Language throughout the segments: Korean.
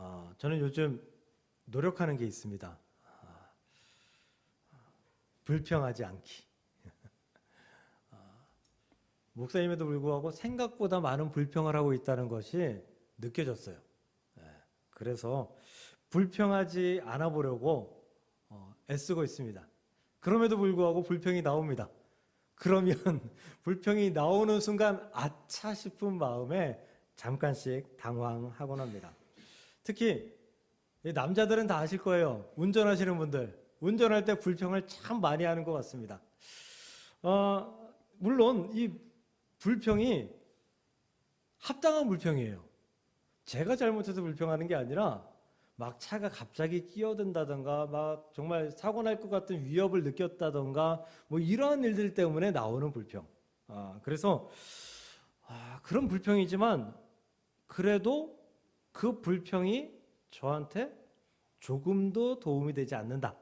어, 저는 요즘 노력하는 게 있습니다. 아, 불평하지 않기. 아, 목사님에도 불구하고 생각보다 많은 불평을 하고 있다는 것이 느껴졌어요. 예, 그래서 불평하지 않아 보려고 어, 애쓰고 있습니다. 그럼에도 불구하고 불평이 나옵니다. 그러면 불평이 나오는 순간 아차 싶은 마음에 잠깐씩 당황하곤 합니다. 특히 이 남자들은 다 아실 거예요. 운전하시는 분들 운전할 때 불평을 참 많이 하는 것 같습니다. 어, 물론 이 불평이 합당한 불평이에요. 제가 잘못해서 불평하는 게 아니라 막 차가 갑자기 끼어든다던가 막 정말 사고 날 것 같은 위협을 느꼈다던가 뭐 이러한 일들 때문에 나오는 불평. 아, 그래서 아, 그런 불평이지만 그래도 그 불평이 저한테 조금도 도움이 되지 않는다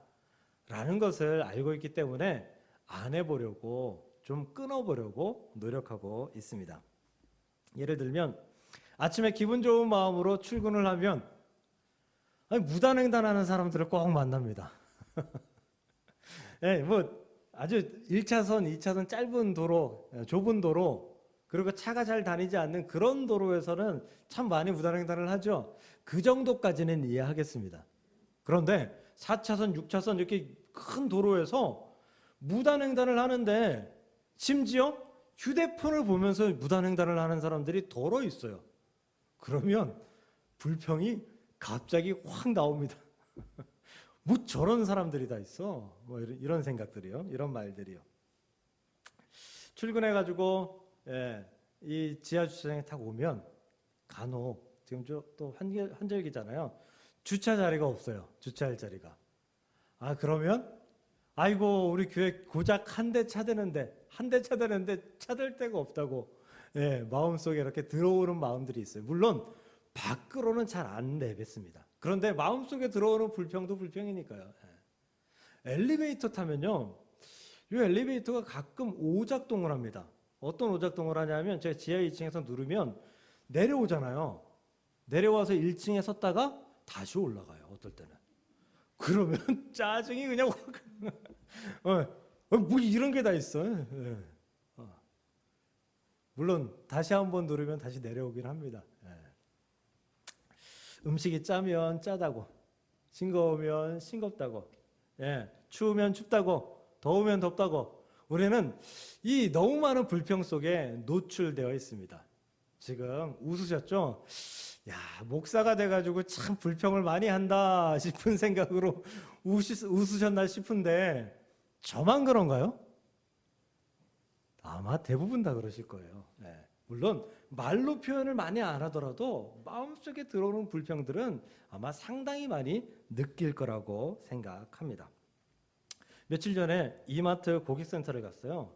라는 것을 알고 있기 때문에 안 해보려고 좀 끊어보려고 노력하고 있습니다. 예를 들면 아침에 기분 좋은 마음으로 출근을 하면 아니, 무단횡단하는 사람들을 꼭 만납니다. 예, 뭐 아주 1차선, 2차선 짧은 도로, 예, 좁은 도로 그리고 차가 잘 다니지 않는 그런 도로에서는 참 많이 무단횡단을 하죠. 그 정도까지는 이해하겠습니다. 그런데 4차선, 6차선 이렇게 큰 도로에서 무단횡단을 하는데 심지어 휴대폰을 보면서 무단횡단을 하는 사람들이 더러 있어요. 그러면 불평이 갑자기 확 나옵니다. 뭐 저런 사람들이 다 있어. 뭐 이런, 이런 생각들이요. 이런 말들이요. 출근해가지고 예, 이 지하 주차장에 딱 오면 간혹 지금 저또 한절, 한절기잖아요. 주차 자리가 없어요. 주차할 자리가. 아 그러면 아이고 우리 교회 고작 한 대 차대는데 한 대 차대는데 차댈 데가 없다고 예, 마음속에 이렇게 들어오는 마음들이 있어요. 물론 밖으로는 잘 안 내뱉습니다. 그런데 마음속에 들어오는 불평도 불평이니까요. 예. 엘리베이터 타면요. 이 엘리베이터가 가끔 오작동을 합니다. 어떤 오작동을 하냐면 제가 지하 2층에서 누르면 내려오잖아요. 내려와서 1층에 섰다가 다시 올라가요. 어떨 때는. 그러면 짜증이 그냥 확. 어, 어, 뭐 이런 게 다 있어. 예. 어. 물론 다시 한번 누르면 다시 내려오긴 합니다. 예. 음식이 짜면 짜다고, 싱거우면 싱겁다고, 예, 추우면 춥다고, 더우면 덥다고. 우리는 이 너무 많은 불평 속에 노출되어 있습니다. 지금 웃으셨죠? 야, 목사가 돼가지고 참 불평을 많이 한다 싶은 생각으로 웃으, 웃으셨나 싶은데, 저만 그런가요? 아마 대부분 다 그러실 거예요. 예. 물론 말로 표현을 많이 안 하더라도 마음속에 들어오는 불평들은 아마 상당히 많이 느낄 거라고 생각합니다. 며칠 전에 이마트 고객센터를 갔어요.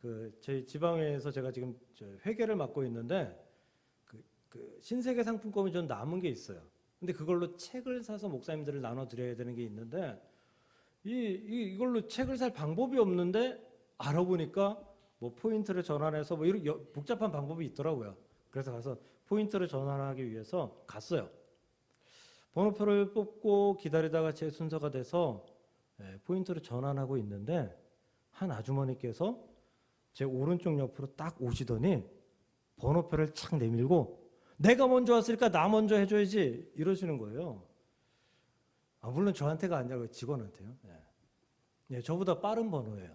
그 저희 지방에서 제가 지금 저 회계를 맡고 있는데 그, 그 신세계 상품권이 좀 남은 게 있어요. 근데 그걸로 책을 사서 목사님들을 나눠 드려야 되는 게 있는데 이, 이 이걸로 책을 살 방법이 없는데 알아보니까 뭐 포인트를 전환해서 뭐 이런 여- 복잡한 방법이 있더라고요. 그래서 가서 포인트를 전환하기 위해서 갔어요. 번호표를 뽑고 기다리다가 제 순서가 돼서 예, 포인트를 전환하고 있는데 한 아주머니께서 제 오른쪽 옆으로 딱 오시더니 번호표를 착 내밀고 내가 먼저 왔으니까 나 먼저 해줘야지 이러시는 거예요. 아, 물론 저한테가 아니라 그 직원한테요. 예. 예, 저보다 빠른 번호예요.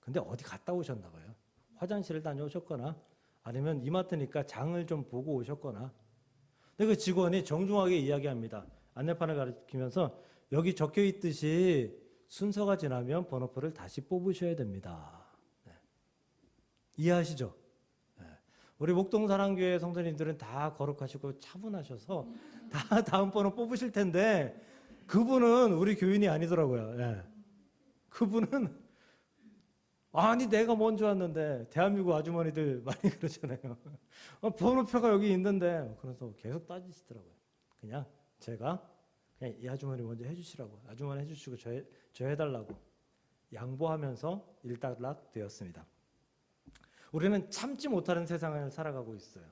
근데 어디 갔다 오셨나 봐요. 화장실을 다녀오셨거나 아니면 이마트니까 장을 좀 보고 오셨거나. 근데 그 직원이 정중하게 이야기합니다. 안내판을 가리키면서 여기 적혀 있듯이 순서가 지나면 번호표를 다시 뽑으셔야 됩니다. 네. 이해하시죠? 네. 우리 목동사랑교회 성도님들은 다 거룩하시고 차분하셔서 다 다음 번호 뽑으실 텐데 그분은 우리 교인이 아니더라고요. 예. 그분은 아니 내가 먼저 왔는데 대한민국 아주머니들 많이 그러잖아요. 어, 번호표가 여기 있는데 그래서 계속 따지시더라고요. 그냥 제가 그냥 이 아주머니 먼저 해주시라고 아주머니 해주시고 저, 해, 저 해달라고 양보하면서 일단락 되었습니다. 우리는 참지 못하는 세상을 살아가고 있어요.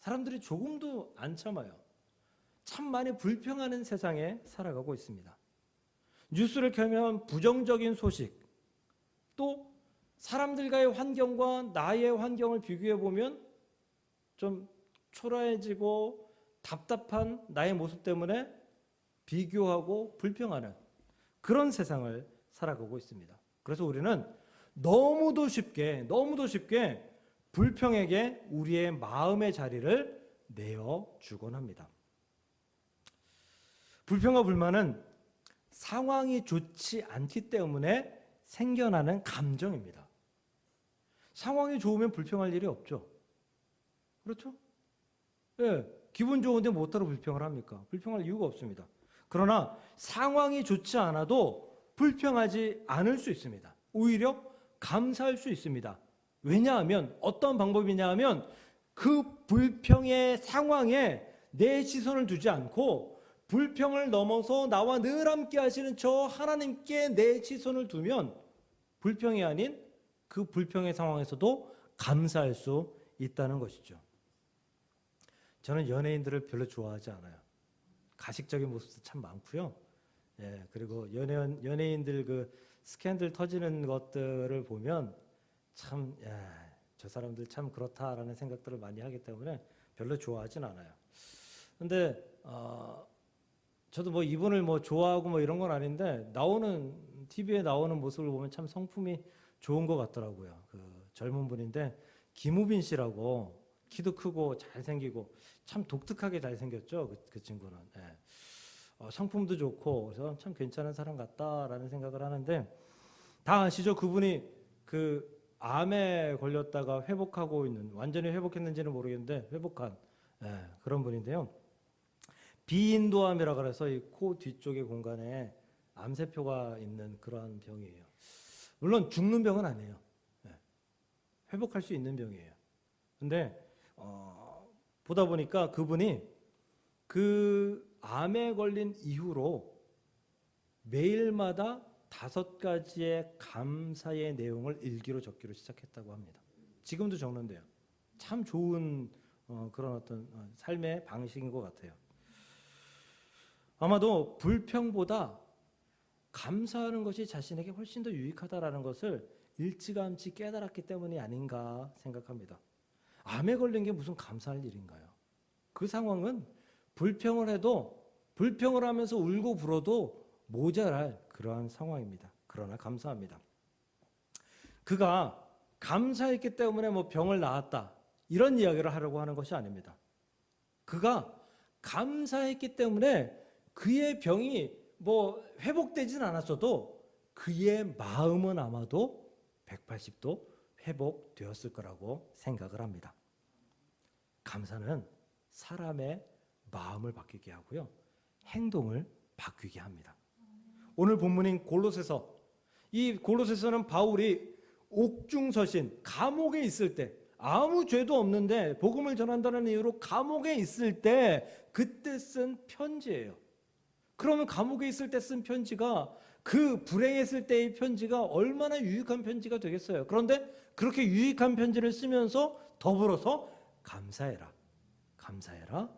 사람들이 조금도 안 참아요. 참 많이 불평하는 세상에 살아가고 있습니다. 뉴스를 켜면 부정적인 소식, 또 사람들과의 환경과 나의 환경을 비교해 보면 좀 초라해지고 답답한 나의 모습 때문에 비교하고 불평하는 그런 세상을 살아가고 있습니다. 그래서 우리는 너무도 쉽게, 너무도 쉽게 불평에게 우리의 마음의 자리를 내어 주곤 합니다. 불평과 불만은 상황이 좋지 않기 때문에 생겨나는 감정입니다. 상황이 좋으면 불평할 일이 없죠. 그렇죠? 예, 기분 좋은데 못하러 불평을 합니까? 불평할 이유가 없습니다. 그러나 상황이 좋지 않아도 불평하지 않을 수 있습니다. 오히려 감사할 수 있습니다. 왜냐하면 어떤 방법이냐 하면 그 불평의 상황에 내 시선을 두지 않고 불평을 넘어서 나와 늘 함께 하시는 저 하나님께 내 시선을 두면 불평이 아닌 그 불평의 상황에서도 감사할 수 있다는 것이죠. 저는 연예인들을 별로 좋아하지 않아요. 가식적인 모습도 참 많고요. 예, 그리고 연예인 연예인들 그 스캔들 터지는 것들을 보면 참, 야, 저 사람들 참 그렇다라는 생각들을 많이 하기 때문에 별로 좋아하진 않아요. 근데 어, 저도 뭐 이분을 뭐 좋아하고 뭐 이런 건 아닌데 나오는 TV에 나오는 모습을 보면 참 성품이 좋은 것 같더라고요. 그 젊은 분인데 김우빈 씨라고 키도 크고 잘생기고 참 독특하게 잘생겼죠. 그, 그 친구는. 예. 어, 성품도 좋고 그래서 참 괜찮은 사람 같다라는 생각을 하는데 다 아시죠? 그분이 그 암에 걸렸다가 회복하고 있는 완전히 회복했는지는 모르겠는데 회복한 예, 그런 분인데요. 비인도암이라 그래서 이 코 뒤쪽의 공간에 암세포가 있는 그러한 병이에요. 물론 죽는 병은 아니에요. 예, 회복할 수 있는 병이에요. 근데 어, 보다 보니까 그분이 그 암에 걸린 이후로 매일마다 다섯 가지의 감사의 내용을 일기로 적기로 시작했다고 합니다. 지금도 적는데요. 참 좋은 어, 그런 어떤 어, 삶의 방식인 것 같아요. 아마도 불평보다 감사하는 것이 자신에게 훨씬 더 유익하다라는 것을 일찌감치 깨달았기 때문이 아닌가 생각합니다. 암에 걸린 게 무슨 감사할 일인가요? 그 상황은 불평을 해도 불평을 하면서 울고 불어도 모자랄 그러한 상황입니다. 그러나 감사합니다. 그가 감사했기 때문에 뭐 병을 나았다 이런 이야기를 하려고 하는 것이 아닙니다. 그가 감사했기 때문에 그의 병이 뭐 회복되진 않았어도 그의 마음은 아마도 180도 회복되었을 거라고 생각을 합니다. 감사는 사람의 마음을 바뀌게 하고요. 행동을 바뀌게 합니다. 오늘 본문인 골로새서 이 골로새서는 바울이 옥중서신 감옥에 있을 때 아무 죄도 없는데 복음을 전한다는 이유로 감옥에 있을 때 그때 쓴 편지예요. 그러면 감옥에 있을 때 쓴 편지가 그 불행했을 때의 편지가 얼마나 유익한 편지가 되겠어요. 그런데 그렇게 유익한 편지를 쓰면서 더불어서 감사해라. 감사해라.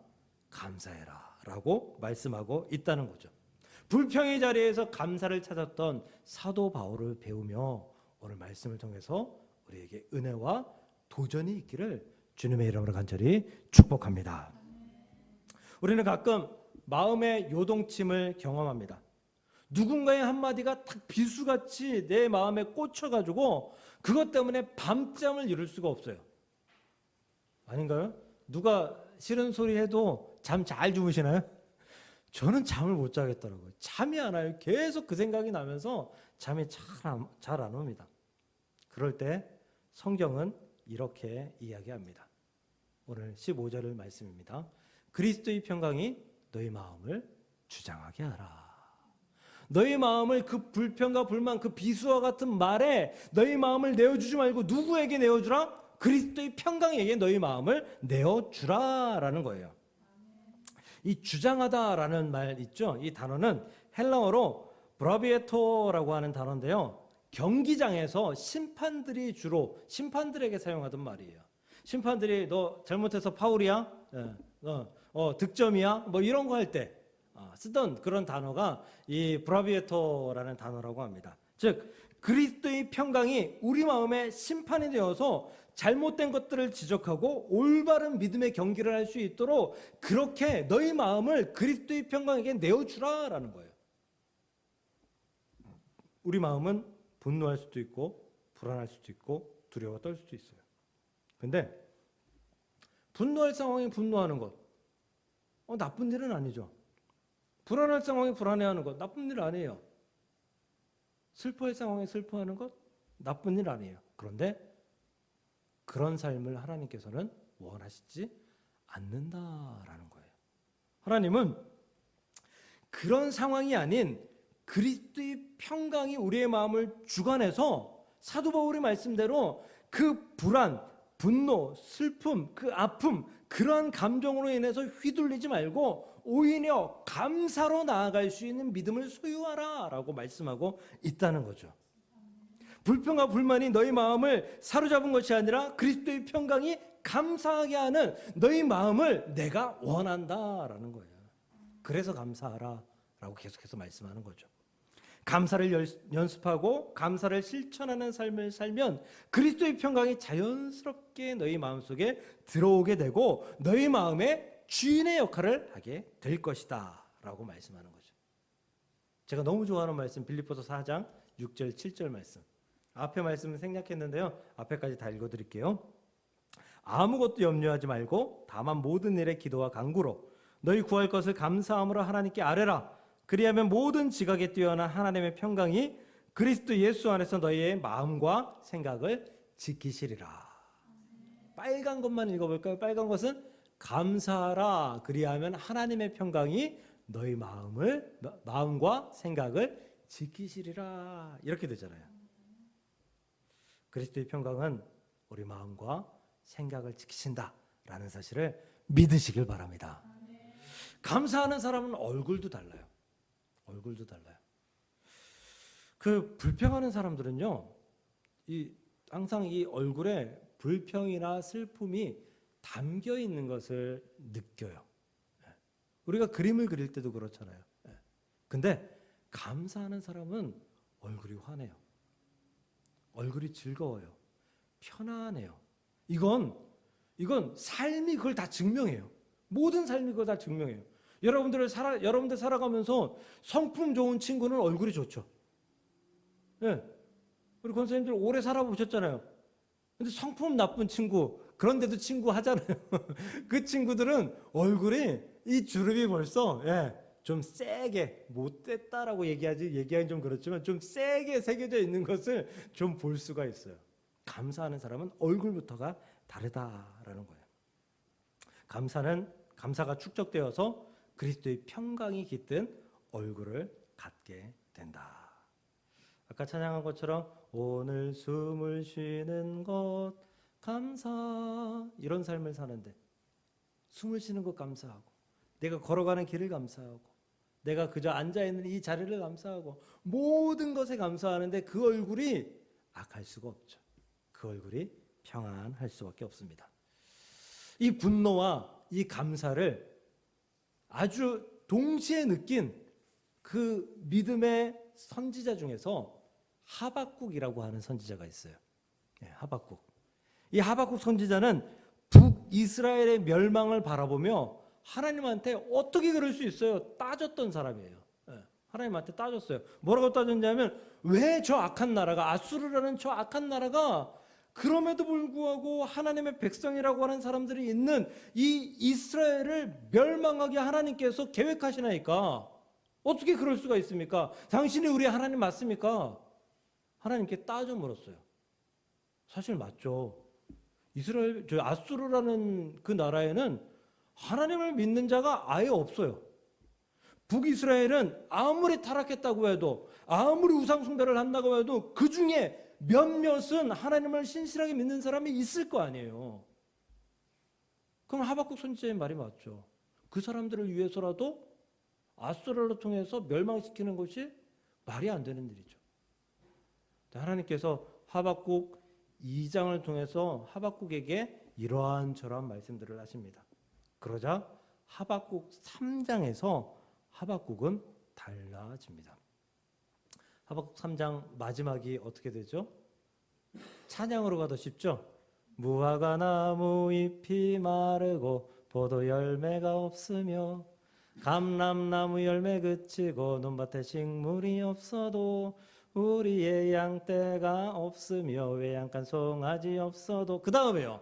감사해라. 라고 말씀하고 있다는 거죠. 불평의 자리에서 감사를 찾았던 사도 바울을 배우며 오늘 말씀을 통해서 우리에게 은혜와 도전이 있기를 주님의 이름으로 간절히 축복합니다. 우리는 가끔 마음의 요동침을 경험합니다. 누군가의 한마디가 딱 비수같이 내 마음에 꽂혀가지고 그것 때문에 밤잠을 이룰 수가 없어요. 아닌가요? 누가 싫은 소리 해도 잠 잘 주무시나요? 저는 잠을 못 자겠더라고요. 잠이 안 와요. 계속 그 생각이 나면서 잠이 잘안 옵니다. 그럴 때 성경은 이렇게 이야기합니다. 오늘 15절을 말씀입니다. 그리스도의 평강이 너희 마음을 주장하게 하라. 너희 마음을 그 불평과 불만 그 비수와 같은 말에 너희 마음을 내어주지 말고 누구에게 내어주라? 그리스도의 평강에게 너희 마음을 내어주라라는 거예요. 이 주장하다라는 말 있죠. 이 단어는 헬라어로 브라비에토라고 하는 단어인데요. 경기장에서 심판들이 주로 심판들에게 사용하던 말이에요. 심판들이 너 잘못해서 파울이야, 예, 어, 어, 득점이야, 뭐 이런 거 할 때 쓰던 그런 단어가 이 브라비에토라는 단어라고 합니다. 즉 그리스도의 평강이 우리 마음에 심판이 되어서 잘못된 것들을 지적하고 올바른 믿음의 경기를 할 수 있도록 그렇게 너희 마음을 그리스도의 평강에게 내어주라라는 거예요. 우리 마음은 분노할 수도 있고 불안할 수도 있고 두려워 떨 수도 있어요. 근데 분노할 상황에 분노하는 것, 어, 나쁜 일은 아니죠. 불안할 상황에 불안해하는 것, 나쁜 일 아니에요. 슬퍼할 상황에 슬퍼하는 것, 나쁜 일 아니에요. 그런데 그런 삶을 하나님께서는 원하시지 않는다라는 거예요. 하나님은 그런 상황이 아닌 그리스도의 평강이 우리의 마음을 주관해서 사도 바울의 말씀대로 그 불안, 분노, 슬픔, 그 아픔, 그러한 감정으로 인해서 휘둘리지 말고 오히려 감사로 나아갈 수 있는 믿음을 소유하라 라고 말씀하고 있다는 거죠. 불평과 불만이 너희 마음을 사로잡은 것이 아니라 그리스도의 평강이 감사하게 하는 너희 마음을 내가 원한다라는 거예요. 그래서 감사하라 라고 계속해서 말씀하는 거죠. 감사를 열- 연습하고 감사를 실천하는 삶을 살면 그리스도의 평강이 자연스럽게 너희 마음속에 들어오게 되고 너희 마음에 주인의 역할을 하게 될 것이다 라고 말씀하는 거죠. 제가 너무 좋아하는 말씀 빌립보서 4장 6절 7절 말씀. 앞에 말씀은 생략했는데요. 앞에까지 다 읽어 드릴게요. 아무것도 염려하지 말고 다만 모든 일에 기도와 간구로 너희 구할 것을 감사함으로 하나님께 아뢰라. 그리하면 모든 지각에 뛰어난 하나님의 평강이 그리스도 예수 안에서 너희의 마음과 생각을 지키시리라. 빨간 것만 읽어볼까요? 빨간 것은 감사하라. 그리하면 하나님의 평강이 너희 마음을 마음과 생각을 지키시리라. 이렇게 되잖아요. 그리스도의 평강은 우리 마음과 생각을 지키신다라는 사실을 믿으시길 바랍니다. 감사하는 사람은 얼굴도 달라요. 얼굴도 달라요. 그 불평하는 사람들은요, 이 항상 이 얼굴에 불평이나 슬픔이 담겨 있는 것을 느껴요. 예. 우리가 그림을 그릴 때도 그렇잖아요. 예. 근데 감사하는 사람은 얼굴이 환해요. 얼굴이 즐거워요. 편안해요. 이건 이건 삶이 그걸 다 증명해요. 모든 삶이 그걸 다 증명해요. 여러분들을 살아 여러분들 살아가면서 성품 좋은 친구는 얼굴이 좋죠. 예. 우리 권사님들 오래 살아보셨잖아요. 근데 성품 나쁜 친구 그런데도 친구 하잖아요. 그 친구들은 얼굴이 이 주름이 벌써 예, 좀 세게 못됐다라고 얘기하지 얘기하기 좀 그렇지만 좀 세게 새겨져 있는 것을 좀 볼 수가 있어요. 감사하는 사람은 얼굴부터가 다르다라는 거예요. 감사는 감사가 축적되어서 그리스도의 평강이 깃든 얼굴을 갖게 된다. 아까 찬양한 것처럼 오늘 숨을 쉬는 것 감사 이런 삶을 사는데 숨을 쉬는 것 감사하고 내가 걸어가는 길을 감사하고 내가 그저 앉아 있는 이 자리를 감사하고 모든 것에 감사하는데 그 얼굴이 악할 수가 없죠. 그 얼굴이 평안할 수밖에 없습니다. 이 분노와 이 감사를 아주 동시에 느낀 그 믿음의 선지자 중에서 하박국이라고 하는 선지자가 있어요. 예, 하박국. 이 하박국 선지자는 북이스라엘의 멸망을 바라보며 하나님한테 어떻게 그럴 수 있어요? 따졌던 사람이에요. 예, 하나님한테 따졌어요. 뭐라고 따졌냐면 왜 저 악한 나라가 아수르라는 저 악한 나라가 그럼에도 불구하고 하나님의 백성이라고 하는 사람들이 있는 이 이스라엘을 멸망하게 하나님께서 계획하시나이까 어떻게 그럴 수가 있습니까? 당신이 우리 하나님 맞습니까? 하나님께 따져 물었어요. 사실 맞죠. 이스라엘 저 아수르라는 그 나라에는 하나님을 믿는 자가 아예 없어요. 북이스라엘은 아무리 타락했다고 해도 아무리 우상 숭배를 한다고 해도 그 중에 몇몇은 하나님을 신실하게 믿는 사람이 있을 거 아니에요. 그럼 하박국 선지자의 말이 맞죠. 그 사람들을 위해서라도 아수라를 통해서 멸망시키는 것이 말이 안 되는 일이죠. 하나님께서 하박국 2장을 통해서 하박국에게 이러한 저러한 말씀들을 하십니다. 그러자 하박국 3장에서 하박국은 달라집니다. 하박국 3장 마지막이 어떻게 되죠? 찬양으로 가도 쉽죠? 무화과 나무 잎이 마르고 포도 열매가 없으며 감람나무 열매 그치고 논밭에 식물이 없어도 우리의 양떼가 없으며 외양간 송아지 없어도? 그 다음에요.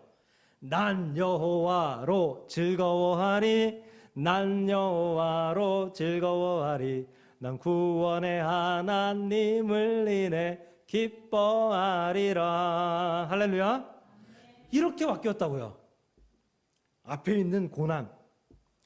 난 여호와로 즐거워하리 난 여호와로 즐거워하리. 난 구원의 하나님을 인해 기뻐하리라. 할렐루야. 이렇게 바뀌었다고요. 앞에 있는 고난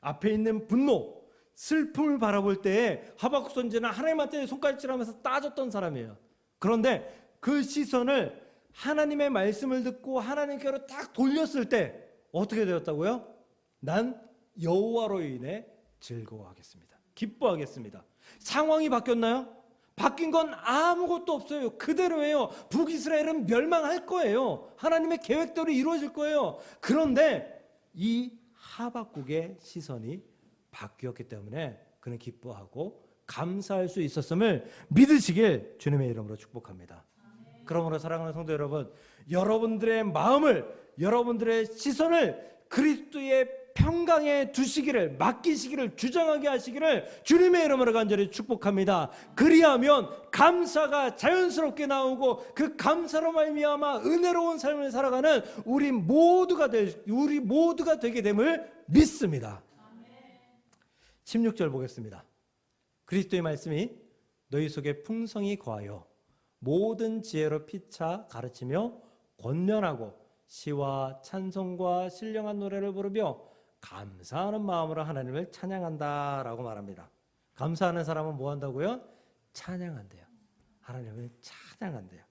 앞에 있는 분노 슬픔을 바라볼 때에 하박국 선지는 하나님한테 손가락질하면서 따졌던 사람이에요 그런데 그 시선을 하나님의 말씀을 듣고 하나님께로 딱 돌렸을 때 어떻게 되었다고요? 난 여호와로 인해 즐거워하겠습니다. 기뻐하겠습니다. 상황이 바뀌었나요? 바뀐 건 아무것도 없어요. 그대로예요. 북이스라엘은 멸망할 거예요. 하나님의 계획대로 이루어질 거예요. 그런데 이 하박국의 시선이 바뀌었기 때문에 그는 기뻐하고 감사할 수 있었음을 믿으시길 주님의 이름으로 축복합니다. 그러므로 사랑하는 성도 여러분, 여러분들의 마음을 여러분들의 시선을 그리스도의 평강에 두시기를 맡기시기를 주장하게 하시기를 주님의 이름으로 간절히 축복합니다. 그리하면 감사가 자연스럽게 나오고 그 감사로 말미암아 은혜로운 삶을 살아가는 우리 모두가 될 우리 모두가 되게 됨을 믿습니다. 16절 보겠습니다. 그리스도의 말씀이 너희 속에 풍성이 거하여 모든 지혜로 피차 가르치며 권면하고 시와 찬송과 신령한 노래를 부르며 감사하는 마음으로 하나님을 찬양한다라고 말합니다. 감사하는 사람은 뭐 한다고요? 찬양한대요. 하나님을 찬양한대요.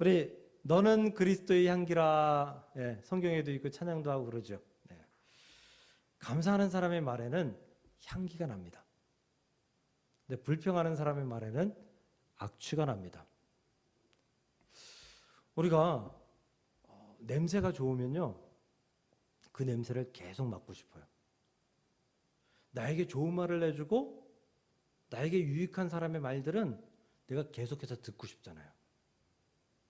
우리 너는 그리스도의 향기라 예, 성경에도 있고 찬양도 하고 그러죠. 네. 감사하는 사람의 말에는 향기가 납니다. 근데 불평하는 사람의 말에는 악취가 납니다. 우리가 어, 냄새가 좋으면요, 그 냄새를 계속 맡고 싶어요. 나에게 좋은 말을 해주고 나에게 유익한 사람의 말들은 내가 계속해서 듣고 싶잖아요.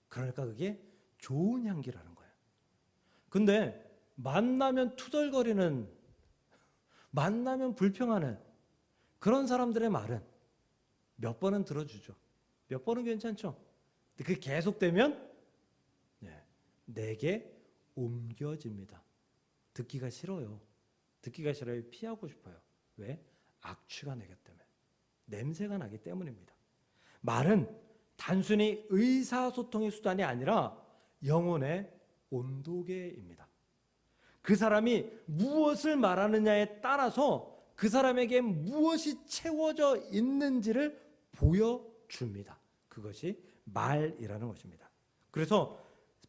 그러니까 그게 좋은 향기라는 거예요. 근데 만나면 투덜거리는, 만나면 불평하는 그런 사람들의 말은 몇 번은 들어주죠. 몇 번은 괜찮죠. 근데 그게 계속되면 네, 내게 옮겨집니다. 듣기가 싫어요. 듣기가 싫어요. 피하고 싶어요. 왜? 악취가 나기 때문에. 냄새가 나기 때문입니다. 말은 단순히 의사소통의 수단이 아니라 영혼의 온도계입니다. 그 사람이 무엇을 말하느냐에 따라서 그 사람에게 무엇이 채워져 있는지를 보여줍니다. 그것이 말이라는 것입니다. 그래서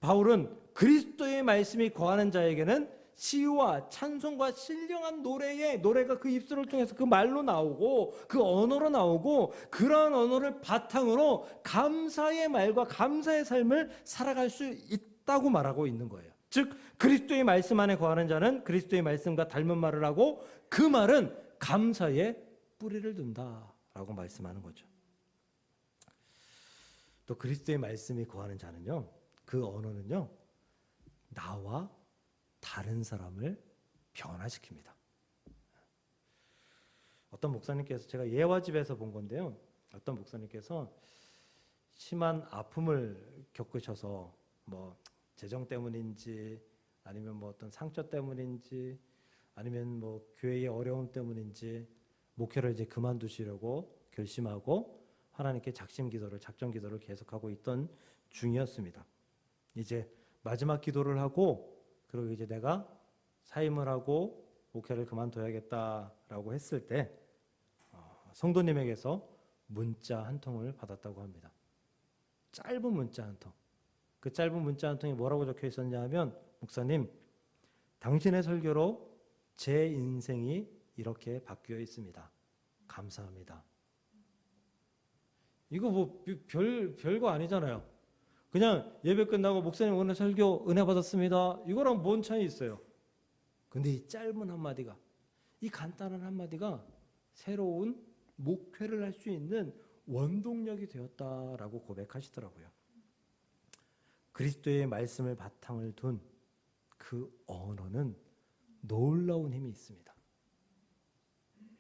바울은 그리스도의 말씀이 거하는 자에게는 시와 찬송과 신령한 노래의 노래가 그 입술을 통해서 그 말로 나오고 그 언어로 나오고 그러한 언어를 바탕으로 감사의 말과 감사의 삶을 살아갈 수 있다고 말하고 있는 거예요. 즉 그리스도의 말씀 안에 거하는 자는 그리스도의 말씀과 닮은 말을 하고 그 말은 감사의 뿌리를 둔다라고 말씀하는 거죠. 또 그리스도의 말씀이 거하는 자는요. 그 언어는요. 나와 다른 사람을 변화시킵니다. 어떤 목사님께서 제가 예화집에서 본 건데요. 어떤 목사님께서 심한 아픔을 겪으셔서 뭐 재정 때문인지 아니면 뭐 어떤 상처 때문인지 아니면 뭐 교회의 어려움 때문인지 목회를 이제 그만두시려고 결심하고 하나님께 작심 기도를 작정 기도를 계속하고 있던 중이었습니다. 이제 마지막 기도를 하고 그리고 이제 내가 사임을 하고 목회를 그만둬야겠다라고 했을 때 어, 성도님에게서 문자 한 통을 받았다고 합니다. 짧은 문자 한 통. 그 짧은 문자 한 통에 뭐라고 적혀 있었냐 하면 목사님 당신의 설교로 제 인생이 이렇게 바뀌어 있습니다. 감사합니다. 이거 뭐 별 별거 아니잖아요. 그냥 예배 끝나고 목사님 오늘 설교 은혜 받았습니다. 이거랑 뭔 차이 있어요? 근데 이 짧은 한마디가 이 간단한 한마디가 새로운 목회를 할 수 있는 원동력이 되었다라고 고백하시더라고요. 그리스도의 말씀을 바탕을 둔 그 언어는 놀라운 힘이 있습니다.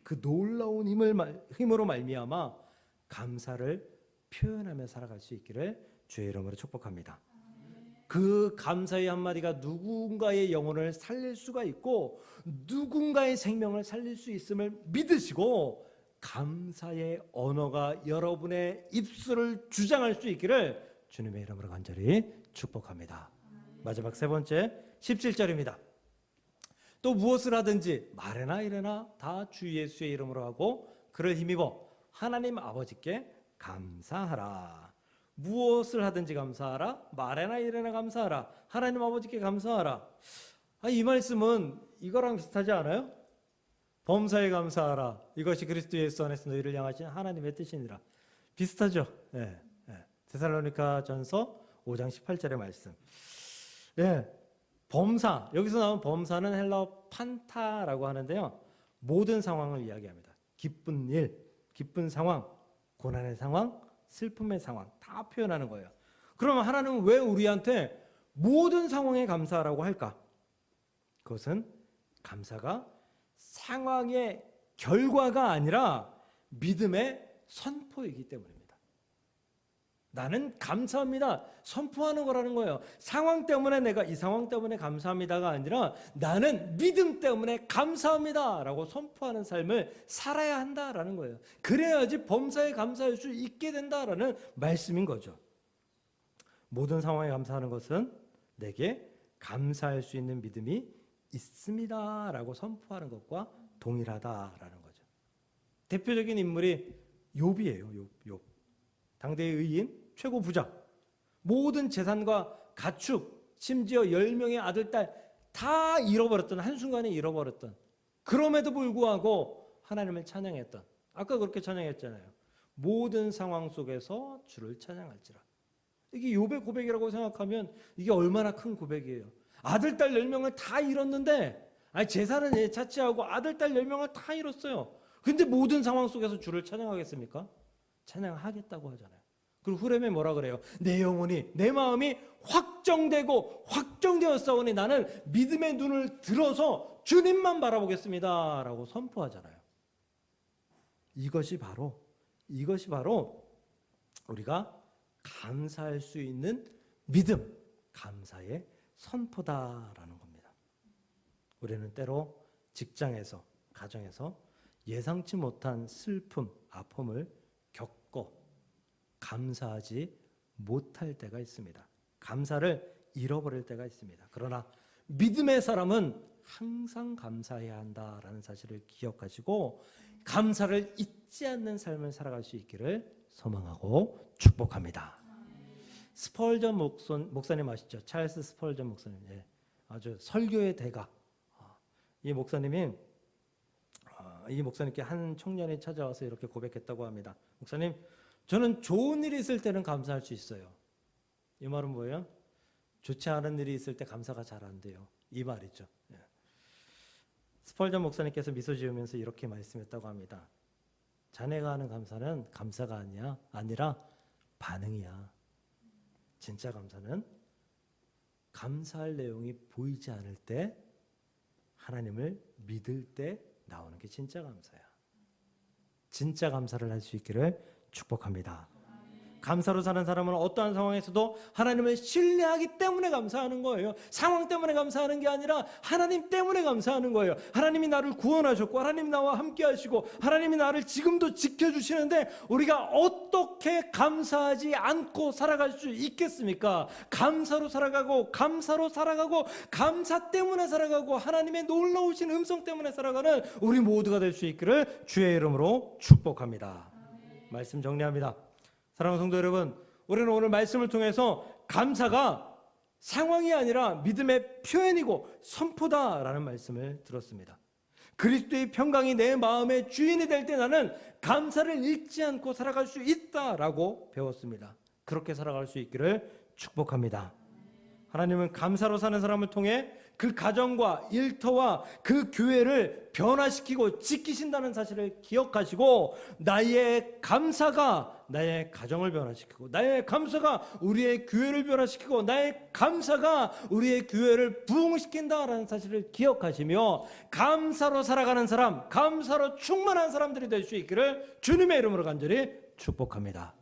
그 놀라운 힘을 말- 힘으로 말미암아 감사를 표현하며 살아갈 수 있기를 주의 이름으로 축복합니다. 그 감사의 한마디가 누군가의 영혼을 살릴 수가 있고 누군가의 생명을 살릴 수 있음을 믿으시고 감사의 언어가 여러분의 입술을 주장할 수 있기를 주님의 이름으로 간절히 축복합니다. 마지막 세 번째 17절입니다. 또 무엇을 하든지 말해나 이래나 다 주 예수의 이름으로 하고 그를 힘입어 하나님 아버지께 감사하라. 무엇을 하든지 감사하라. 말해나 이래나 감사하라. 하나님 아버지께 감사하라. 아, 이 말씀은 이거랑 비슷하지 않아요? 범사에 감사하라. 이것이 그리스도 예수 안에서 너희를 향하신 하나님의 뜻이니라. 비슷하죠? 예. 예. 데살로니가 전서 5장 18절의 말씀. 예. 범사. 여기서 나온 범사는 헬라어 판타라고 하는데요. 모든 상황을 이야기합니다. 기쁜 일, 기쁜 상황, 고난의 상황, 슬픔의 상황 다 표현하는 거예요. 그러면 하나님은 왜 우리한테 모든 상황에 감사하라고 할까? 그것은 감사가 상황의 결과가 아니라 믿음의 선포이기 때문입니다. 나는 감사합니다. 선포하는 거라는 거예요. 상황 때문에 내가 이 상황 때문에 감사합니다가 아니라 나는 믿음 때문에 감사합니다 라고 선포하는 삶을 살아야 한다라는 거예요. 그래야지 범사에 감사할 수 있게 된다라는 말씀인 거죠. 모든 상황에 감사하는 것은 내게 감사할 수 있는 믿음이 있습니다 라고 선포하는 것과 동일하다라는 거죠. 대표적인 인물이 욥이에요. 욥. 욥. 당대의 의인 최고 부자. 모든 재산과 가축, 심지어 열 명의 아들 딸 다 잃어버렸던 한순간에 잃어버렸던 그럼에도 불구하고 하나님을 찬양했던 아까 그렇게 찬양했잖아요. 모든 상황 속에서 주를 찬양할지라. 이게 욥의 고백이라고 생각하면 이게 얼마나 큰 고백이에요. 아들 딸 10명을 다 잃었는데 아니 재산은 예, 차치하고 아들 딸 10명을 다 잃었어요. 근데 모든 상황 속에서 주를 찬양하겠습니까? 찬양하겠다고 하잖아요. 그리고 후렴에 뭐라 그래요? 내 영혼이 내 마음이 확정되고 확정되었사오니 나는 믿음의 눈을 들어서 주님만 바라보겠습니다 라고 선포하잖아요. 이것이 바로 이것이 바로 우리가 감사할 수 있는 믿음, 감사의 선포다라는 겁니다. 우리는 때로 직장에서, 가정에서 예상치 못한 슬픔, 아픔을 감사하지 못할 때가 있습니다. 감사를 잃어버릴 때가 있습니다. 그러나 믿음의 사람은 항상 감사해야 한다라는 사실을 기억하시고 감사를 잊지 않는 삶을 살아갈 수 있기를 소망하고 축복합니다. 스펄전 목선, 목사님 아시죠? 찰스 스펄전 목사님. 예. 아주 설교의 대가. 아, 이 목사님이 아, 이 목사님께 한 청년이 찾아와서 이렇게 고백했다고 합니다. 목사님, 저는 좋은 일이 있을 때는 감사할 수 있어요. 이 말은 뭐예요? 좋지 않은 일이 있을 때 감사가 잘 안 돼요. 이 말이죠. 예. 스펄전 목사님께서 미소 지으면서 이렇게 말씀했다고 합니다. 자네가 하는 감사는 감사가 아니야, 아니라 반응이야. 진짜 감사는 감사할 내용이 보이지 않을 때 하나님을 믿을 때 나오는 게 진짜 감사야. 진짜 감사를 할 수 있기를 축복합니다. 감사로 사는 사람은 어떠한 상황에서도 하나님을 신뢰하기 때문에 감사하는 거예요. 상황 때문에 감사하는 게 아니라 하나님 때문에 감사하는 거예요. 하나님이 나를 구원하셨고 하나님이 나와 함께 하시고 하나님이 나를 지금도 지켜 주시는데 우리가 어떻게 감사하지 않고 살아갈 수 있겠습니까? 감사로 살아가고 감사로 살아가고 감사 때문에 살아가고 하나님의 놀라우신 음성 때문에 살아가는 우리 모두가 될 수 있기를 주의 이름으로 축복합니다. 말씀 정리합니다. 사랑하는 성도 여러분, 우리는 오늘 말씀을 통해서 감사가 상황이 아니라 믿음의 표현이고 선포다라는 말씀을 들었습니다. 그리스도의 평강이 내 마음의 주인이 될 때 나는 감사를 잃지 않고 살아갈 수 있다라고 배웠습니다. 그렇게 살아갈 수 있기를 축복합니다. 하나님은 감사로 사는 사람을 통해 그 가정과 일터와 그 교회를 변화시키고 지키신다는 사실을 기억하시고 나의 감사가 나의 가정을 변화시키고 나의 감사가 우리의 교회를 변화시키고 나의 감사가 우리의 교회를 부흥시킨다라는 사실을 기억하시며 감사로 살아가는 사람, 감사로 충만한 사람들이 될 수 있기를 주님의 이름으로 간절히 축복합니다.